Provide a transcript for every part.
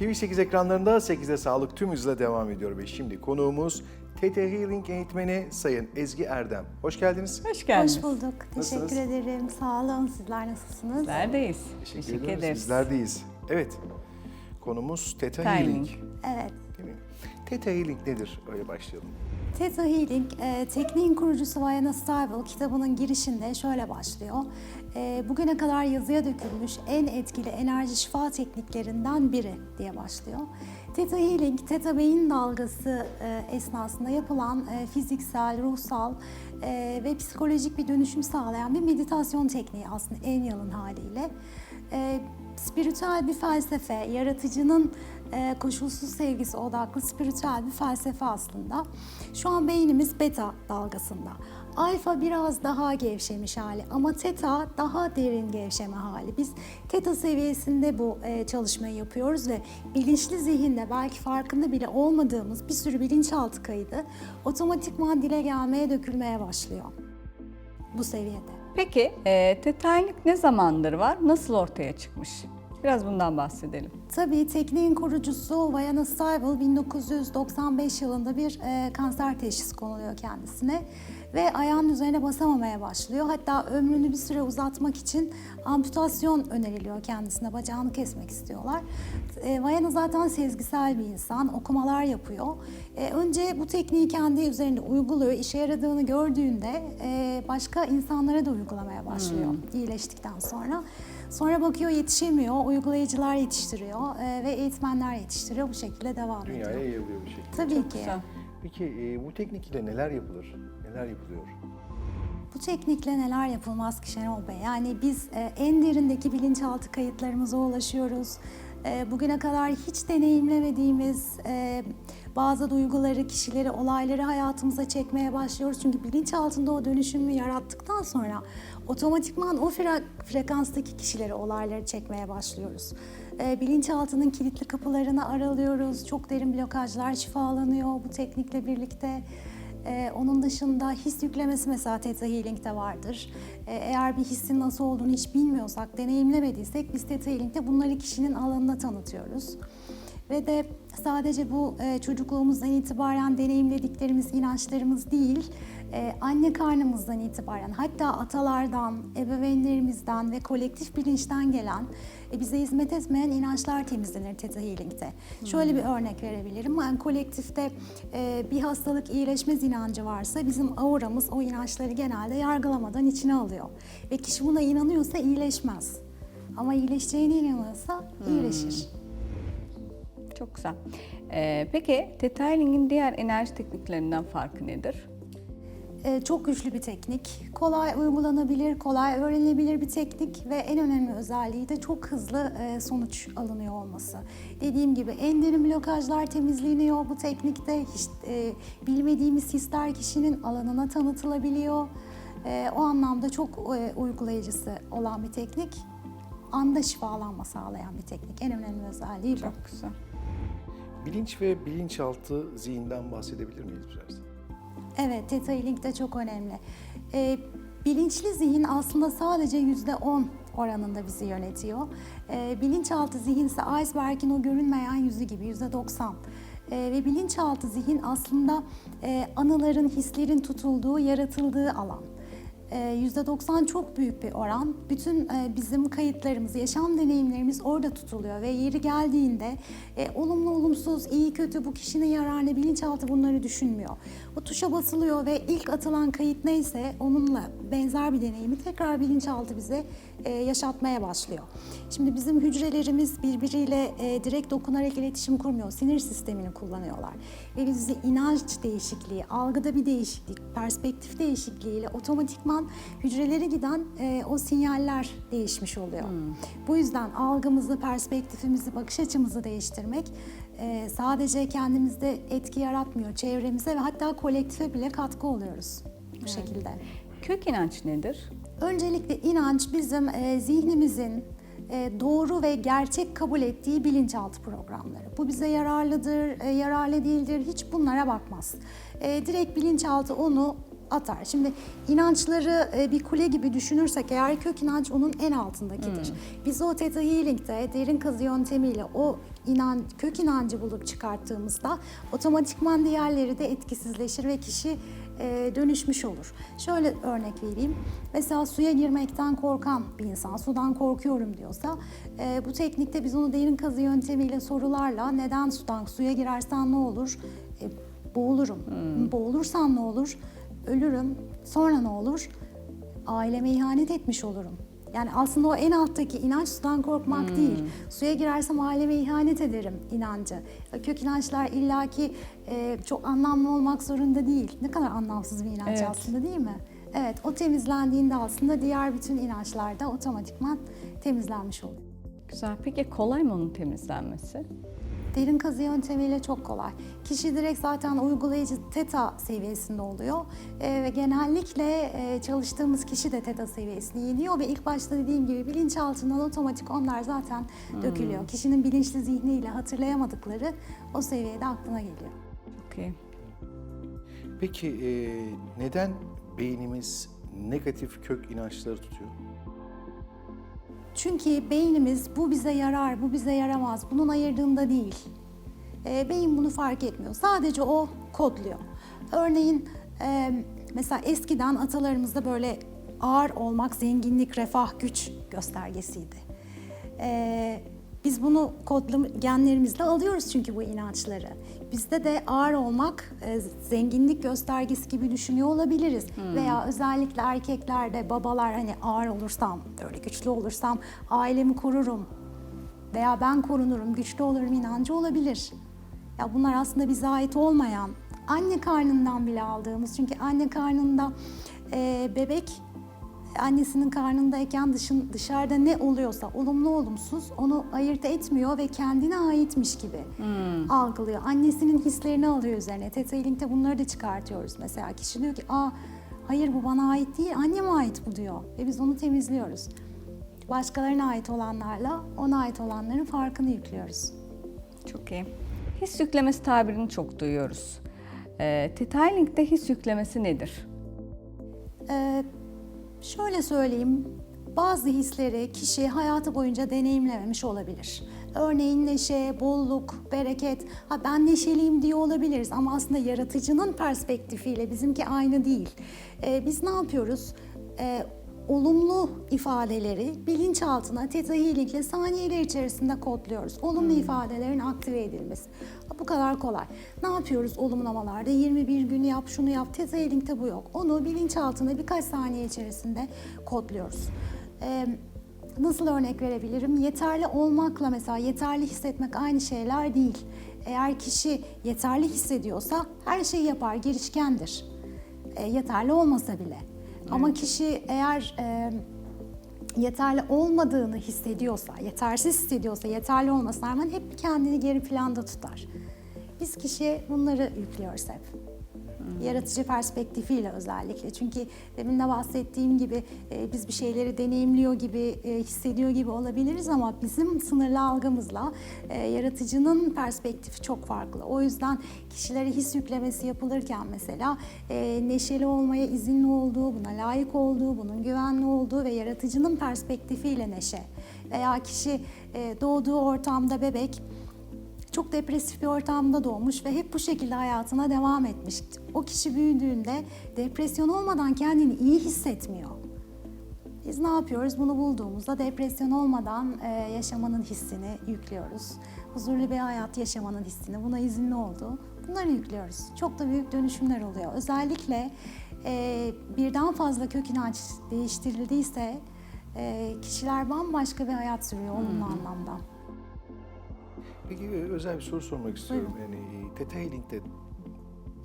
TV8 ekranlarında 8'e sağlık tüm hızla devam ediyor ve şimdi konuğumuz TT Healing eğitmeni Sayın Ezgi Erdem. Hoş geldiniz. Hoş geldiniz. Hoş bulduk. Nasılsınız? Teşekkür ederim. Sağ olun. Sizler nasılsınız? Neredeyiz? Teşekkür, Teşekkür ediyoruz. ederiz. Bizlerdeyiz. Evet. Konumuz TT Healing. Healing. Evet. Değil mi? TT Healing nedir? Öyle başlayalım. Theta Healing, e, tekniğin kurucusu Vayana Stivel kitabının girişinde şöyle başlıyor. E, bugüne kadar yazıya dökülmüş en etkili enerji şifa tekniklerinden biri diye başlıyor. Theta Healing, Theta beyin dalgası e, esnasında yapılan e, fiziksel, ruhsal e, ve psikolojik bir dönüşüm sağlayan bir meditasyon tekniği aslında en yalın haliyle. E, spiritüel bir felsefe, yaratıcının e, koşulsuz sevgisi odaklı spiritüel bir felsefe aslında. Şu an beynimiz beta dalgasında. Alfa biraz daha gevşemiş hali ama teta daha derin gevşeme hali. Biz teta seviyesinde bu e, çalışmayı yapıyoruz ve bilinçli zihinde belki farkında bile olmadığımız bir sürü bilinçaltı kaydı otomatikman dile gelmeye dökülmeye başlıyor bu seviyede. Peki e, tetaylık ne zamandır var? Nasıl ortaya çıkmış? Biraz bundan bahsedelim. Tabii tekniğin kurucusu Vayana Stivel 1995 yılında bir e, kanser teşhisi konuluyor kendisine ve ayağının üzerine basamamaya başlıyor. Hatta ömrünü bir süre uzatmak için amputasyon öneriliyor kendisine, bacağını kesmek istiyorlar. E, Vayana zaten sezgisel bir insan, okumalar yapıyor. E, önce bu tekniği kendi üzerinde uyguluyor, işe yaradığını gördüğünde e, başka insanlara da uygulamaya başlıyor iyileştikten sonra. Sonra bakıyor yetişemiyor, uygulayıcılar yetiştiriyor e, ve eğitmenler yetiştiriyor. Bu şekilde devam Dünyaya ediyor. yayılıyor bir şey. Tabii ki. Güzel. Peki e, bu teknik ile neler yapılır? Neler yapılıyor? Bu teknikle neler yapılmaz ki Şenol Bey? Yani biz e, en derindeki bilinçaltı kayıtlarımıza ulaşıyoruz. E, bugüne kadar hiç deneyimlemediğimiz e, bazı duyguları, kişileri, olayları hayatımıza çekmeye başlıyoruz. Çünkü bilinçaltında o dönüşümü yarattıktan sonra otomatikman o fre- frekanstaki kişileri, olayları çekmeye başlıyoruz. E, bilinçaltının kilitli kapılarını aralıyoruz. Çok derin blokajlar şifalanıyor bu teknikle birlikte. Ee, onun dışında his yüklemesi mesela Theta Healing'de vardır. Ee, eğer bir hissin nasıl olduğunu hiç bilmiyorsak, deneyimlemediysek biz Theta Healing'de bunları kişinin alanına tanıtıyoruz. Ve de sadece bu e, çocukluğumuzdan itibaren deneyimlediklerimiz inançlarımız değil, e, anne karnımızdan itibaren hatta atalardan, ebeveynlerimizden ve kolektif bilinçten gelen e, bize hizmet etmeyen inançlar temizlenir Theta Healing'de. Şöyle bir örnek verebilirim. Yani kolektifte e, bir hastalık iyileşmez inancı varsa bizim auramız o inançları genelde yargılamadan içine alıyor. Ve kişi buna inanıyorsa iyileşmez. Ama iyileşeceğine inanıyorsa iyileşir. Çok güzel. E, peki tetaylingin diğer enerji tekniklerinden farkı nedir? Ee, çok güçlü bir teknik. Kolay uygulanabilir, kolay öğrenilebilir bir teknik ve en önemli özelliği de çok hızlı e, sonuç alınıyor olması. Dediğim gibi en derin blokajlar temizleniyor bu teknikte. Hiç e, bilmediğimiz hisler kişinin alanına tanıtılabiliyor. E, o anlamda çok uygulayıcısı olan bir teknik. Anda şifalanma sağlayan bir teknik. En önemli özelliği bu. Çok güzel. Bilinç ve bilinçaltı zihinden bahsedebilir miyiz biraz? Evet, Theta Healing de çok önemli. Ee, bilinçli zihin aslında sadece yüzde on oranında bizi yönetiyor. Ee, bilinçaltı zihin ise iceberg'in o görünmeyen yüzü gibi yüzde doksan. Ee, ve bilinçaltı zihin aslında e, anıların, hislerin tutulduğu, yaratıldığı alan. Ee, %90 çok büyük bir oran. Bütün e, bizim kayıtlarımız, yaşam deneyimlerimiz orada tutuluyor ve yeri geldiğinde e, olumlu olumsuz, iyi kötü bu kişinin yararına bilinçaltı bunları düşünmüyor. O tuşa basılıyor ve ilk atılan kayıt neyse onunla benzer bir deneyimi tekrar bilinçaltı bize e, yaşatmaya başlıyor. Şimdi bizim hücrelerimiz birbiriyle direkt dokunarak iletişim kurmuyor. Sinir sistemini kullanıyorlar. Ve bizi inanç değişikliği, algıda bir değişiklik, perspektif değişikliğiyle otomatikman hücrelere giden e, o sinyaller değişmiş oluyor. Bu yüzden algımızı, perspektifimizi, bakış açımızı değiştirmek e, sadece kendimizde etki yaratmıyor. Çevremize ve hatta kolektife bile katkı oluyoruz bu şekilde. Kök inanç nedir? Öncelikle inanç bizim e, zihnimizin e, doğru ve gerçek kabul ettiği bilinçaltı programları. Bu bize yararlıdır, e, yararlı değildir hiç bunlara bakmaz. E, direkt bilinçaltı onu atar. Şimdi inançları e, bir kule gibi düşünürsek eğer kök inanç onun en altındakidir. Biz o Theta Healing'de derin kazı yöntemiyle o inan, kök inancı bulup çıkarttığımızda otomatikman diğerleri de etkisizleşir ve kişi e, dönüşmüş olur. Şöyle örnek vereyim. Mesela suya girmekten korkan bir insan, sudan korkuyorum diyorsa e, bu teknikte biz onu derin kazı yöntemiyle sorularla neden sudan suya girersen ne olur? E, boğulurum. Boğulursam ne olur? Ölürüm. Sonra ne olur? Aileme ihanet etmiş olurum. Yani aslında o en alttaki inanç sudan korkmak değil. Suya girersem aileme ihanet ederim inancı. Kök inançlar illaki e, çok anlamlı olmak zorunda değil. Ne kadar anlamsız bir inanç Evet. aslında değil mi? Evet, o temizlendiğinde aslında diğer bütün inançlar da otomatikman temizlenmiş oluyor. Güzel. Peki kolay mı onun temizlenmesi? Derin kazı yöntemiyle çok kolay. Kişi direkt zaten uygulayıcı teta seviyesinde oluyor Ee, ve genellikle e, çalıştığımız kişi de teta seviyesini yeniyor ve ilk başta dediğim gibi bilinçaltından otomatik onlar zaten dökülüyor. Kişinin bilinçli zihniyle hatırlayamadıkları o seviyede aklına geliyor. Hmm. İyi. Peki e, neden beynimiz negatif kök inançları tutuyor? Çünkü beynimiz bu bize yarar, bu bize yaramaz, bunun ayırdığında değil. Ee, beyin bunu fark etmiyor. Sadece o kodluyor. Örneğin e, mesela eskiden atalarımızda böyle ağır olmak zenginlik, refah, güç göstergesiydi. Ee, biz bunu kodlu genlerimizle alıyoruz çünkü bu inançları. Bizde de ağır olmak e, zenginlik göstergesi gibi düşünüyor olabiliriz. Veya özellikle erkeklerde babalar hani ağır olursam, böyle güçlü olursam ailemi korurum veya ben korunurum, güçlü olurum inancı olabilir. Ya bunlar aslında bize ait olmayan, anne karnından bile aldığımız çünkü anne karnında e, bebek annesinin karnındayken dışın, dışarıda ne oluyorsa olumlu olumsuz onu ayırt etmiyor ve kendine aitmiş gibi algılıyor. Annesinin hislerini alıyor üzerine. Teta Healing'de bunları da çıkartıyoruz. Mesela kişi diyor ki aa hayır bu bana ait değil anneme ait bu diyor ve biz onu temizliyoruz. Başkalarına ait olanlarla ona ait olanların farkını yüklüyoruz. Çok iyi. His yüklemesi tabirini çok duyuyoruz. Ee, Tetailing'de his yüklemesi nedir? Ee, şöyle söyleyeyim, bazı hisleri kişi hayatı boyunca deneyimlememiş olabilir. Örneğin neşe, bolluk, bereket, ha ben neşeliyim diye olabiliriz ama aslında yaratıcının perspektifiyle bizimki aynı değil. Ee, biz ne yapıyoruz? Ee, olumlu ifadeleri bilinçaltına Theta Healing ile saniyeler içerisinde kodluyoruz. Olumlu ifadelerin aktive edilmesi. Bu kadar kolay. Ne yapıyoruz olumlamalarda? 21 gün yap, şunu yap. Theta Healing'de bu yok. Onu bilinçaltına birkaç saniye içerisinde kodluyoruz. Ee, nasıl örnek verebilirim? Yeterli olmakla mesela yeterli hissetmek aynı şeyler değil. Eğer kişi yeterli hissediyorsa her şeyi yapar, girişkendir. E, yeterli olmasa bile. Ama kişi eğer e, yeterli olmadığını hissediyorsa, yetersiz hissediyorsa, yeterli olmasına rağmen hep kendini geri planda tutar. Biz kişiye bunları yüklüyoruz hep. Yaratıcı perspektifiyle özellikle. Çünkü demin de bahsettiğim gibi e, biz bir şeyleri deneyimliyor gibi, e, hissediyor gibi olabiliriz ama bizim sınırlı algımızla e, yaratıcının perspektifi çok farklı. O yüzden kişilere his yüklemesi yapılırken mesela e, neşeli olmaya izinli olduğu, buna layık olduğu, bunun güvenli olduğu ve yaratıcının perspektifiyle neşe. Veya kişi e, doğduğu ortamda bebek çok depresif bir ortamda doğmuş ve hep bu şekilde hayatına devam etmiş. O kişi büyüdüğünde depresyon olmadan kendini iyi hissetmiyor. Biz ne yapıyoruz? Bunu bulduğumuzda depresyon olmadan e, yaşamanın hissini yüklüyoruz. Huzurlu bir hayat yaşamanın hissini, buna izinli olduğu bunları yüklüyoruz. Çok da büyük dönüşümler oluyor. Özellikle e, birden fazla kök inanç değiştirildiyse e, kişiler bambaşka bir hayat sürüyor olumlu anlamda. Peki e, özel bir soru sormak istiyorum. Yani e, Theta Healing'de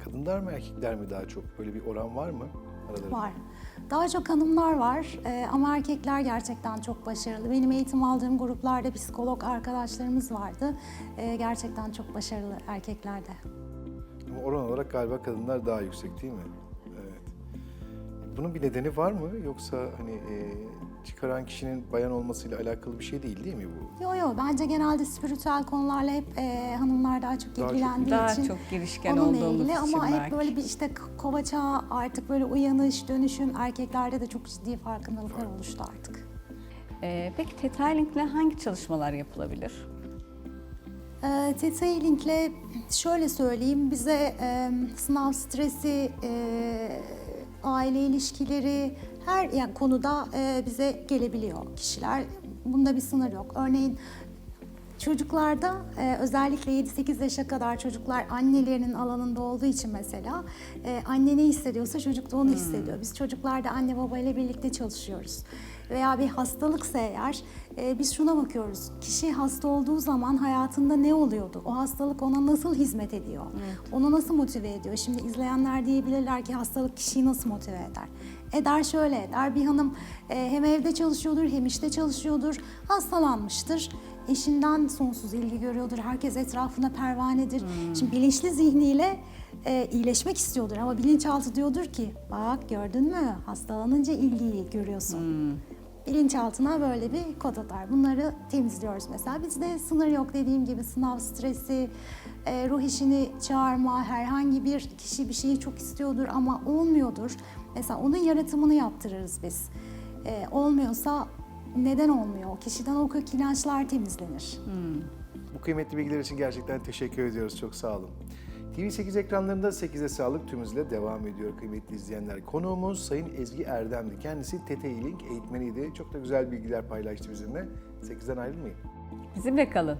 kadınlar mı erkekler mi daha çok? Böyle bir oran var mı? Aralarında? Var. Daha çok hanımlar var e, ama erkekler gerçekten çok başarılı. Benim eğitim aldığım gruplarda psikolog arkadaşlarımız vardı. E, gerçekten çok başarılı erkeklerde. Ama oran olarak galiba kadınlar daha yüksek değil mi? Evet. Bunun bir nedeni var mı? Yoksa hani e, çıkaran kişinin bayan olmasıyla alakalı bir şey değil değil mi bu? Yo yo bence genelde spiritüel konularla hep e, hanımlar daha çok Daha çok- ilgilendiği Daha için çok girişken onunla olduğumuz ilgili için ama hep belki. böyle bir işte kova çağı artık böyle uyanış, dönüşüm erkeklerde de çok ciddi farkındalıklar oluştu artık. Ee, peki Tetailing'le hangi çalışmalar yapılabilir? E, Detailingle şöyle söyleyeyim, bize e, sınav stresi, e, aile ilişkileri her yani konuda e, bize gelebiliyor kişiler. Bunda bir sınır yok. Örneğin Çocuklarda e, özellikle 7-8 yaşa kadar çocuklar annelerinin alanında olduğu için mesela e, anne ne hissediyorsa çocuk da onu hissediyor. Biz çocuklarda anne baba ile birlikte çalışıyoruz. Veya bir hastalıksa eğer e, biz şuna bakıyoruz. Kişi hasta olduğu zaman hayatında ne oluyordu? O hastalık ona nasıl hizmet ediyor? Onu nasıl motive ediyor? Şimdi izleyenler diyebilirler ki hastalık kişiyi nasıl motive eder? Eder şöyle eder. Bir hanım e, hem evde çalışıyordur hem işte çalışıyordur. Hastalanmıştır. Eşinden sonsuz ilgi görüyordur. Herkes etrafına pervanedir. Şimdi bilinçli zihniyle e, iyileşmek istiyordur ama bilinçaltı diyordur ki bak gördün mü hastalanınca ilgiyi görüyorsun. Bilinçaltına böyle bir kod atar. Bunları temizliyoruz mesela. Bizde sınır yok dediğim gibi sınav stresi, e, ruh işini çağırma, herhangi bir kişi bir şeyi çok istiyordur ama olmuyordur. Mesela onun yaratımını yaptırırız biz. E, olmuyorsa neden olmuyor? O kişiden o kök inançlar temizlenir. Bu kıymetli bilgiler için gerçekten teşekkür ediyoruz. Çok sağ olun. TV8 ekranlarında 8'e sağlık tüm hızıyla devam ediyor kıymetli izleyenler. Konuğumuz Sayın Ezgi Erdem'di. Kendisi TTE Link eğitmeniydi. Çok da güzel bilgiler paylaştı bizimle. 8'den ayrılmayın. Bizimle kalın.